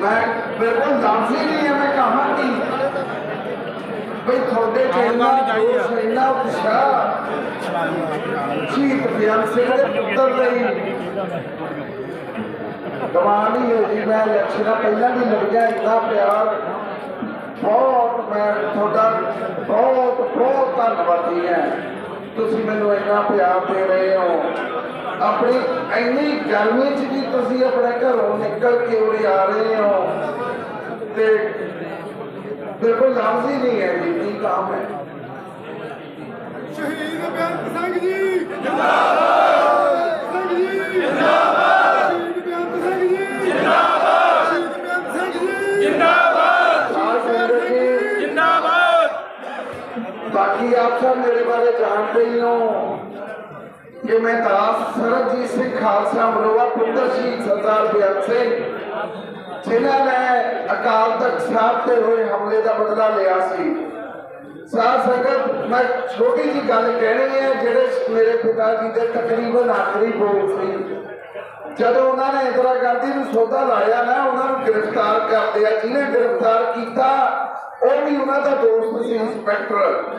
ਮੈਂ ਬਿਲਕੁਲ ਲਫ਼ਜ਼ ਹੀ ਨਹੀਂ ਹੈ ਮੈਂ ਕਹਾਂ ਕਿ? ਬਈ ਤੁਹਾਡੇ ਚ ਇੰਨਾ ਜੋਸ਼ ਇੰਨਾ ਉਤਸ਼ਾਹ ਸ਼ਹੀਦ ਬਿਆਨ ਸਿੰਘ ਦੇ ਪੁੱਤਰ ਲਈ ਕਮਾਲ ਹੀ ਹੋ ਜੀ ਮੈਂ ਇਲੈਕਸ਼ਨਾਂ ਪਹਿਲਾਂ ਵੀ ਲੜਿਆ ਇੰਨਾ ਪਿਆਰ। ਬਹੁਤ ਮੈਂ ਤੁਹਾਡਾ ਬਹੁਤ ਬਹੁਤ ਧੰਨਵਾਦੀ ਹਾਂ। ਤੁਸੀਂ ਮੈਨੂੰ ਇੰਨਾ ਪਿਆਰ ਦੇ ਰਹੇ ਹੋ। ਆਪਣੀ ਇੰਨੀ ਗਰਮੀ 'ਚ ਵੀ ਤੁਸੀਂ ਆਪਣੇ ਘਰੋਂ ਨਿਕਲ ਕੇ ਉਰੇ ਆ ਰਹੇ ਹੋ। ਤੇ ਬਿਲਕੁਲ ਲਫ਼ਜ਼ ਹੀ ਨਹੀਂ ਹੈ ਜੀ, ਕੀ ਕੰਮ ਹੈ। ਸ਼ਹੀਦ ਬੇਅੰਤ ਸਿੰਘ ਜੀ, ਜਿੰਦਾਬਾਦ ਸਿੰਘ ਜੀ ਜਿੰਦਾਬਾਦ ਸ਼ਹੀਦ ਬੇਅੰਤ ਸਿੰਘ ਜੀ ਜਿੰਦਾਬਾਦ ਸ਼ਹੀਦ ਬੇਅੰਤ ਸਿੰਘ ਜੀ ਜਿੰਦਾਬਾਦ ਸਾਧ ਸੰਗਤ ਜੀ ਜਿੰਦਾਬਾਦ ਬਾਕੀ ਆਪ ਸਭ ਮੇਰੇ ਬਾਰੇ ਜਾਣਦੇ ਹੀ ਹੋ ਕਿ ਮੈਂ ਸਰਬਜੀਤ ਸਿੰਘ ਖਾਲਸਾ ਮਰੋਵਾ ਪੁੱਤਰ ਸ਼ਹੀਦ ਸਰਦਾਰ ਬਿਆਨ ਸਿੰਘ, ਜਿਨ੍ਹਾਂ ਨੇ ਅਕਾਲ ਤਖਤ ਸਾਹਿਬ ਤੇ ਹੋਏ ਹਮਲੇ ਦਾ ਬਦਲਾ ਲਿਆ ਸੀ। ਸਾਧ ਸੰਗਤ, ਮੈਂ ਛੋਟੀ ਜੀ ਗੱਲ ਕਹਿਣੀ ਹੈ, ਜਿਹੜੇ ਮੇਰੇ ਪਿਤਾ ਜੀ ਦੇ ਤਕਰੀਬਨ ਆਖਰੀ ਬੋਲ ਸੀ। ਜਦੋਂ ਉਹਨਾਂ ਨੇ ਇੰਦਰਾ ਗਾਂਧੀ ਨੂੰ ਸੌਦਾ ਲਾਇਆ ਨਾ, ਉਹਨਾਂ ਨੂੰ ਗ੍ਰਿਫਤਾਰ ਕਰ ਲਿਆ। ਜਿਹਨੇ ਗ੍ਰਿਫਤਾਰ ਕੀਤਾ, ਉਹ ਵੀ ਉਹਨਾਂ ਦਾ ਦੋਸਤ ਸੀ ਇੰਸਪੈਕਟਰ।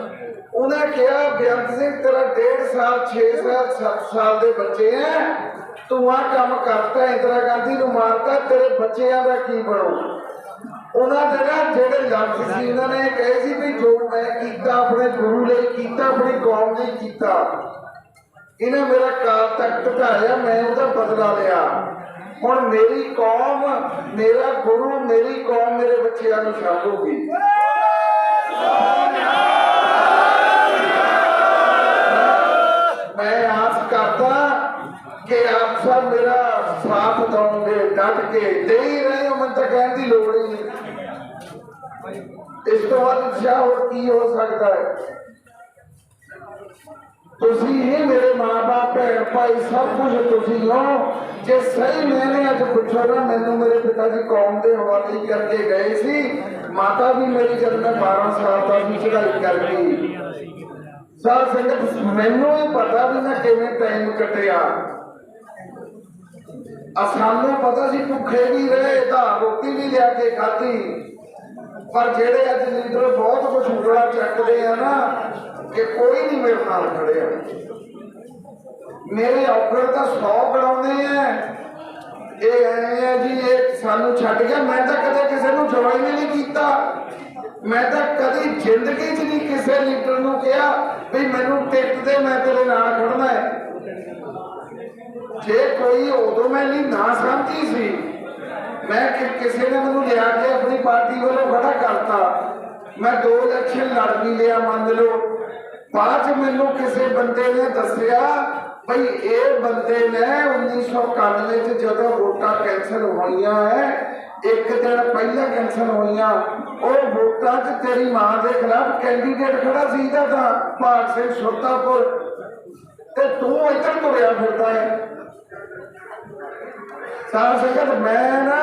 ਉਹਨੇ ਕਿਹਾ ਬੇਅੰਤ ਸਿੰਘ ਤੇਰਾ 1.5 ਸਾਲ 6 ਸਾਲ 7 ਸਾਲ ਦੇ ਬੱਚੇ ਐ ਤੂੰ ਆਹ ਕੰਮ ਕਰਤਾ, ਇੰਦਰਾ ਗਾਂਧੀ ਨੂੰ ਮਾਰਤਾ, ਤੇਰੇ ਬੱਚਿਆਂ ਦਾ ਕੀ ਬਣੂ? ਉਹਨਾਂ ਦੇ ਨਾ ਜਿਹੜੇ ਲਫ਼ਜ਼ ਸੀ, ਉਹਨਾਂ ਨੇ ਕਹੇ ਸੀ ਵੀ ਜੋ ਮੈਂ ਕੀਤਾ, ਆਪਣੇ ਗੁਰੂ ਲਈ ਕੀਤਾ, ਆਪਣੀ ਕੌਮ ਲਈ ਕੀਤਾ, ਇਹਨੇ ਮੇਰਾ ਕਾਲ ਤੱਕ ਢਾਇਆ ਮੈਂ ਉਹਦਾ ਬਦਲਾ ਲਿਆ। ਹੁਣ ਮੇਰੀ ਕੌਮ, ਮੇਰਾ ਗੁਰੂ, ਮੇਰੀ ਕੌਮ ਮੇਰੇ ਬੱਚਿਆਂ ਨੂੰ ਛਾਪੂਗੀ ਮੈਂ ਕਿ ਮੇਰਾ ਸਾਥ ਦਵੋਗੇ ਡਟ ਕੇ। ਦੇ ਹੀ ਰਹੇ ਹੋ ਮੈਨੂੰ ਤਾਂ ਕਹਿਣ ਦੀ ਲੋੜ ਹੀ ਨਹੀਂ। ਇਸ ਤੋਂ ਵੱਧ ਉਤਸ਼ਾਹ ਹੋਰ ਕੀ ਹੋ ਸਕਦਾ ਹੈ? ਤੁਸੀਂ ਹੀ ਮੇਰੇ ਮਾਪੇ ਭੈਣ ਭਾਈ ਸਭ ਕੁਝ ਤੁਸੀਂ ਹੋ। ਜੇ ਸਹੀ ਮੈਨੇ ਅੱਜ ਪੁੱਛੋ ਨਾ, ਮੈਨੂੰ ਮੇਰੇ ਪਿਤਾ ਜੀ ਕੌਮ ਦੇ ਹਵਾਲੇ ਕਰਕੇ ਗਏ ਸੀ। ਮਾਤਾ ਵੀ ਮੇਰੀ ਜਦ ਮੈਂ 12 ਸਾਲ ਦਾ ਸੀ ਚੜਾਈ ਕਰ ਗਈ। ਸਾਧ ਸੰਗਤ, ਮੈਨੂੰ ਹੀ ਪਤਾ ਵੀ ਮੈਂ ਕਿਵੇਂ ਟਾਈਮ ਕੱਟਿਆ। ਆ ਸਾਨੂੰ ਪਤਾ ਸੀ ਭੁੱਖੇ ਵੀ ਰਹੇ, ਤਾਂ ਰੋਟੀ ਵੀ ਲਿਆ ਕੇ ਖਾਧੀ। ਪਰ ਜਿਹੜੇ ਅੱਜ ਲੀਡਰ ਬਹੁਤ ਕੁਝ ਉਂਗਲਾ ਚੱਕਦੇ ਆ ਨਾ, ਕਿ ਕੋਈ ਨਹੀਂ ਮੇਰੇ ਨਾਲ ਖੜਿਆ ਮੇਰੇ ਔਕੜ ਤਾਂ 100 ਬਣਾਉਂਦੇ ਆ। ਇਹ ਐ ਆ ਜੀ, ਇਹ ਸਾਨੂੰ ਛੱਡ ਗਿਆ। ਮੈਂ ਤਾਂ ਕਦੇ ਕਿਸੇ ਨੂੰ ਜਵਾਈ ਨਹੀਂ ਕੀਤਾ। ਮੈਂ ਤਾਂ ਕਦੀ ਜ਼ਿੰਦਗੀ 'ਚ ਨਹੀਂ ਕਿਸੇ ਲੀਡਰ ਨੂੰ ਕਿਹਾ ਵੀ ਮੈਨੂੰ ਟਿਕਟ ਦੇ, ਮੈਂ ਤੇਰੇ ਨਾਲ ਖੜਨਾ ਹੈ। ਜੇ ਕੋਈ ਉਦੋਂ ਮੈਂ ਨਹੀਂ ਨਾ ਸਮਝੀ ਸੀ, ਮੈਂ ਕਿਸੇ ਨੇ ਮੈਨੂੰ ਲਿਆ ਕੇ ਆਪਣੀ ਪਾਰਟੀ ਵੱਲੋਂ ਖੜਾ ਕਰਤਾ। ਮੈਂ ਦੋ ਇਲੈਕਸ਼ਨ ਲੜ ਵੀ ਲਿਆ, ਮੰਨ ਲਓ। ਬਾਅਦ 'ਚ ਮੈਨੂੰ ਕਿਸੇ ਬੰਦੇ ਨੇ ਦੱਸਿਆ ਭਈ ਇਹ ਬੰਦੇ ਨੇ 1991 ਚ ਜਦੋਂ ਵੋਟਾਂ ਕੈਂਸਲ ਹੋਈਆਂ ਹੈ ਇੱਕ ਦਿਨ ਪਹਿਲਾਂ ਕੈਂਸਲ ਹੋਈਆਂ। ਉਹ ਵੋਟਾਂ 'ਚ ਤੇਰੀ ਮਾਂ ਦੇ ਖਿਲਾਫ ਕੈਂਡੀਡੇਟ ਖੜਾ ਸੀ ਇਹਦਾ ਤਾਂ, ਭਾਗ ਸਿੰਘ ਸੁਲਤਾਪੁਰ ਤੇ ਤੂੰ ਇੱਧਰ ਤੁਰਿਆ ਫਿਰਦਾ ਹੈ ਸਾਧ ਸੰਗਤ, ਮੈਂ ਨਾ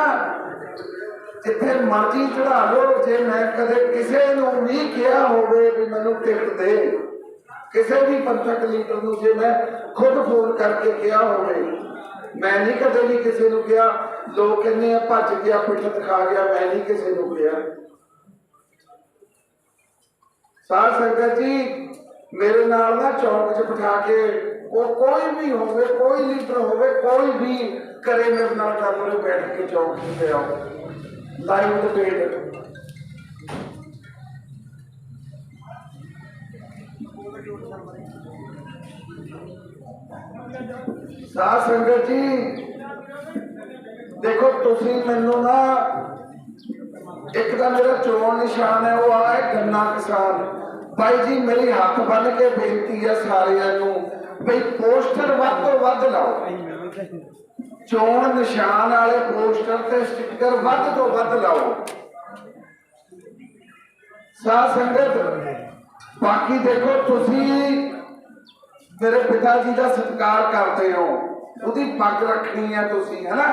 ਜਿੱਥੇ ਮਰਜ਼ੀ ਚੜਾ ਲਓ, ਜੇ ਮੈਂ ਕਦੇ ਕਿਸੇ ਨੂੰ ਵੀ ਕਿਹਾ ਹੋਵੇ ਵੀ ਮੈਨੂੰ ਟਿਕਟ ਦੇ, ਕਿਸੇ ਵੀ ਪੰਥਕ ਲੀਡਰ ਨੂੰ ਜੇ ਮੈਂ ਖੁਦ ਫੋਨ ਕਰਕੇ ਕਿਹਾ ਹੋਵੇ, ਮੈਂ ਨਹੀਂ ਕਦੇ ਵੀ ਕਿਸੇ ਨੂੰ ਕਿਹਾ, ਲੋਕ ਕਹਿੰਦੇ ਆ ਭੱਜ ਗਿਆ, ਪਿੱਠ ਖਾ ਗਿਆ, ਮੈਂ ਨਹੀਂ ਕਿਸੇ ਨੂੰ ਕਿਹਾ। ਸਾਧ ਸੰਗਤ ਜੀ, ਮੇਰੇ ਨਾਲ ਨਾ ਚੌਂਕ 'ਚ ਬਿਠਾ ਕੇ ਉਹ ਕੋਈ ਵੀ ਹੋਵੇ, ਕੋਈ ਲੀਡਰ ਹੋਵੇ, ਕੋਈ ਵੀ ਕਰੇ ਮੇਰੇ ਨਾਲ ਗੱਲ ਉਹਨੇ ਬੈਠ ਕੇ ਚੌਂਕ ਤੇ ਆਓ। ਲਾਈਵ ਡਿਬੇਟ ਸਾਧ ਸੰਗਤ ਜੀ, ਦੇਖੋ ਤੁਸੀਂ ਮੈਨੂੰ ਨਾ, ਇੱਕ ਤਾਂ ਮੇਰਾ ਚੋਣ ਨਿਸ਼ਾਨ ਹੈ, ਉਹ ਆ ਗੰਨਾ ਕਿਸਾਨ। ਭਾਈ ਜੀ, ਮੇਰੀ ਹੱਥ ਬੰਨ ਕੇ ਬੇਨਤੀ ਹੈ ਸਾਰਿਆਂ ਨੂੰ ਵੀ ਪੋਸਟਰ ਵੱਧ ਤੋਂ ਵੱਧ ਲਾਓ। ਚੋਣ ਨਿਸ਼ਾਨ ਵਾਲੇ ਪੋਸਟਰ ਤੇ ਸਟicker ਵੱਧ ਤੋਂ ਵੱਧ ਲਾਓ। ਸਾਧ ਸੰਗਤ, ਬਾਕੀ ਦੇਖੋ ਤੁਸੀਂ ਮੇਰੇ ਪਿਤਾ ਜੀ ਦਾ ਸਤਿਕਾਰ ਕਰਦੇ ਹੋ। ਉਹਦੀ ਪੱਗ ਰੱਖਣੀ ਹੈ ਤੁਸੀਂ, ਹੈਨਾ?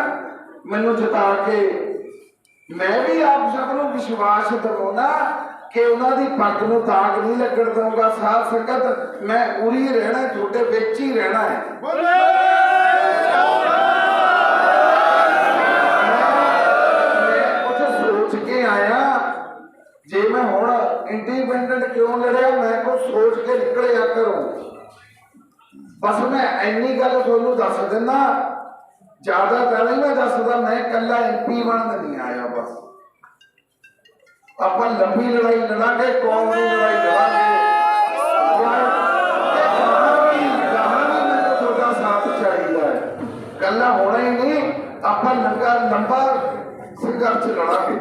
ਮੈਨੂੰ ਜਿਤਾ ਕੇ ਮੈਂ ਵੀ ਆਪ ਸਭ ਨੂੰ ਵਿਸ਼ਵਾਸ ਦਿਵਾਉਣਾ ਕਿ ਉਹਨਾਂ ਦੀ ਪੱਖ ਨੂੰ ਤਾਕ ਨਹੀਂ ਲੱਗਣ ਦਊਗਾ, ਸਾਧ ਸੰਗਤ, ਮੈਂ ਉਰੀ ਰਹਿਣਾ ਤੁਹਾਡੇ ਵਿੱਚ ਹੀ ਰਹਿਣਾ ਹੈ। ਜੇ ਮੈਂ ਹੁਣ ਇੰਡੀਪੈਂਡੈਂਟ ਕਿਉਂ ਲੜਿਆ, ਮੈਂ ਕੁਝ ਸੋਚ ਕੇ ਨਿਕਲਿਆ ਕਰੂੰ ਬਸ ਮੈਂ ਇੰਨੀ ਗੱਲ ਤੁਹਾਨੂੰ ਦੱਸ ਦਿੰਦਾ, ਜ਼ਿਆਦਾ ਤਾਂ ਨਹੀਂ ਮੈਂ ਦੱਸਦਾ, ਮੈਂ ਇਕੱਲਾ ਐਮਪੀ ਬਣਨ ਨਹੀਂ ਆਇਆ ਬਸ। ਆਪਾਂ ਲੰਬੀ ਲੜਾਈ ਲੜਾਂਗੇ ਕੌਮ ਦੀ ਲੜਾਈ ਲੜਾਂਗੇ ਔਰ ਇਹ ਗਾਹਾਂ ਵੀ ਗਾਹਾਂ ਵੀ ਮੈਨੂੰ ਤੁਹਾਡਾ ਸਾਥ ਚਾਹੀਦਾ ਹੈ ਕੱਲਾ ਹੋਣਾ ਹੀ ਨਹੀਂ ਆਪਾਂ ਲੰਗਾ ਲੰਬਾ ਸੰਘਰਸ਼ ਲੜਾਂਗੇ